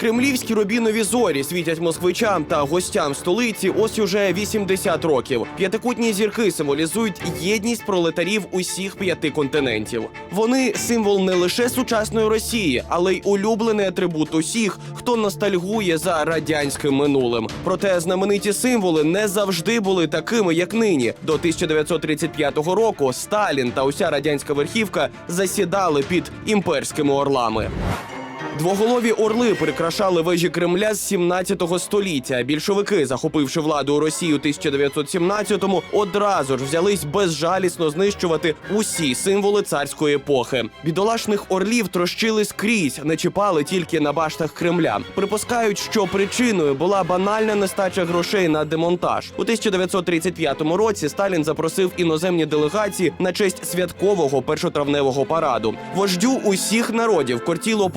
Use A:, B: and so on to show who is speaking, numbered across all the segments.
A: Кремлівські рубінові зорі світять москвичам та гостям столиці ось уже 80 років. П'ятикутні зірки символізують єдність пролетарів усіх п'яти континентів. Вони символ не лише сучасної Росії, але й улюблений атрибут усіх, хто ностальгує за радянським минулим. Проте знамениті символи не завжди були такими, як нині. До 1935 року Сталін та уся радянська верхівка засідали під імперськими орлами. Двоголові орли прикрашали вежі Кремля з 17 століття. Більшовики, захопивши владу у Росії у 1917-му, одразу ж взялись безжалісно знищувати усі символи царської епохи. Бідолашних орлів трощили скрізь, не чіпали тільки на баштах Кремля. Припускають, що причиною була банальна нестача грошей на демонтаж. У 1935 році Сталін запросив іноземні делегації на честь святкового першотравневого параду. Вождю усіх народів кортіло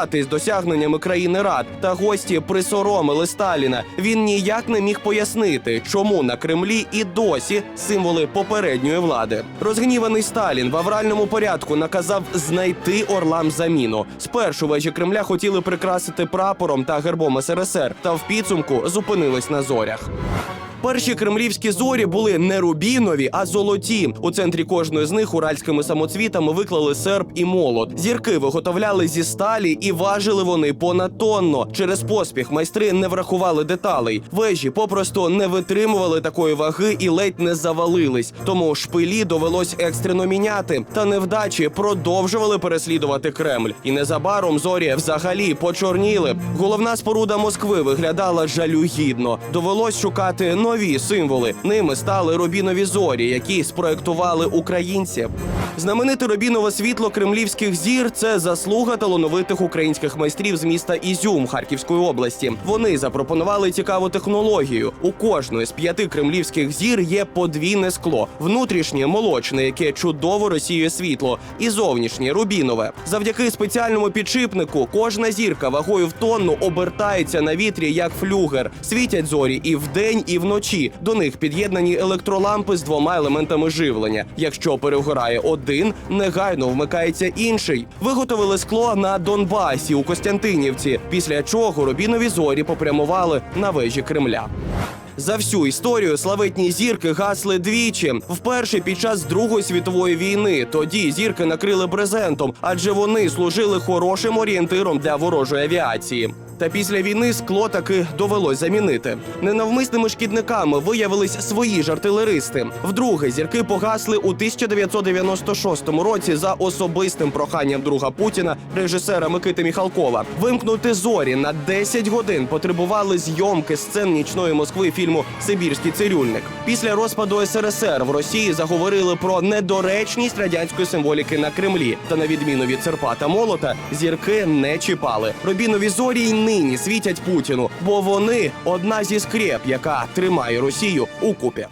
A: похизуватись досягненнями країни рад, та гості присоромили Сталіна. Він ніяк не міг пояснити, чому на Кремлі і досі символи попередньої влади. Розгніваний Сталін в авральному порядку наказав знайти орлам заміну. Спершу вежі Кремля хотіли прикрасити прапором та гербом СРСР, та в підсумку зупинились на зорях. Перші кремлівські зорі були не рубінові, а золоті. У центрі кожної з них уральськими самоцвітами виклали серп і молот. Зірки виготовляли зі сталі і важили вони понад тонно. Через поспіх майстри не врахували деталей. Вежі попросту не витримували такої ваги і ледь не завалились. Тому шпилі довелось екстрено міняти. Та невдачі продовжували переслідувати Кремль. І незабаром зорі взагалі почорніли. Головна споруда Москви виглядала жалюгідно. Довелось шукати нові символи. Ними стали рубінові зорі, які спроектували українці. Знамените рубінове світло кремлівських зір це заслуга талановитих українських майстрів з міста Ізюм Харківської області. Вони запропонували цікаву технологію. У кожної з п'яти кремлівських зір є подвійне скло: внутрішнє молочне, яке чудово розсіює світло, і зовнішнє рубінове. Завдяки спеціальному підшипнику кожна зірка вагою в тонну обертається на вітрі як флюгер. Світять зорі і вдень, і вночі. До них під'єднані електролампи з двома елементами живлення. Якщо перегорає один, негайно вмикається інший. Виготовили скло на Донбасі у Костянтинівці, після чого рубінові зорі попрямували на вежі Кремля. За всю історію славетні зірки гасли двічі. Вперше під час Другої світової війни. Тоді зірки накрили брезентом, адже вони служили хорошим орієнтиром для ворожої авіації. Та після війни скло таки довелось замінити. Ненавмисними шкідниками виявились свої ж артилеристи. Вдруге зірки погасли у 1996 році за особистим проханням друга Путіна, режисера Микити Міхалкова. Вимкнути зорі на 10 годин потребували зйомки сцен нічної Москви фільму Сибірський цирюльник. Після розпаду СРСР в Росії заговорили про недоречність радянської символіки на Кремлі. Та на відміну від серпа та молота, зірки не чіпали. Рубінові зорі й нині світять Путіну, бо вони одна зі скреп, яка тримає Росію у купі.